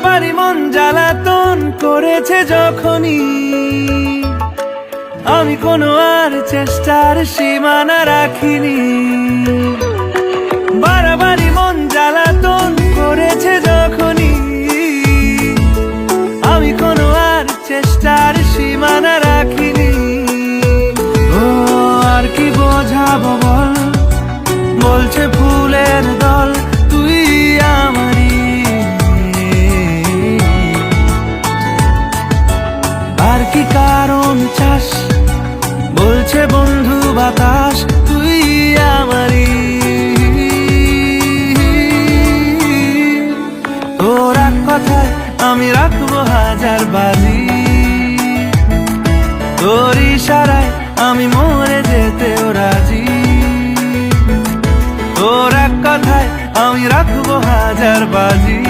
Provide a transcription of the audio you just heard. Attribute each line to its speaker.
Speaker 1: বাড়াবাড়ি মন জ্বালাতন করেছে যখনই। আমি কোনো আর চেষ্টার সীমানা রাখিনি। বাড়াবাড়ি মন জ্বালাতন করেছে যখনই। আমি কোনো আর চেষ্টার সীমানা রাখিনি। ও, আর কি বোঝাবো কি কারণ চাস? বলছে বন্ধু বাতাস, তুই আমারই। তোর কথায় আমি রাখব হাজার বাজি। তোর ইশারায় আমি মরে যেতেও রাজি। তোর এক কথায় আমি রাখব হাজার বাজি।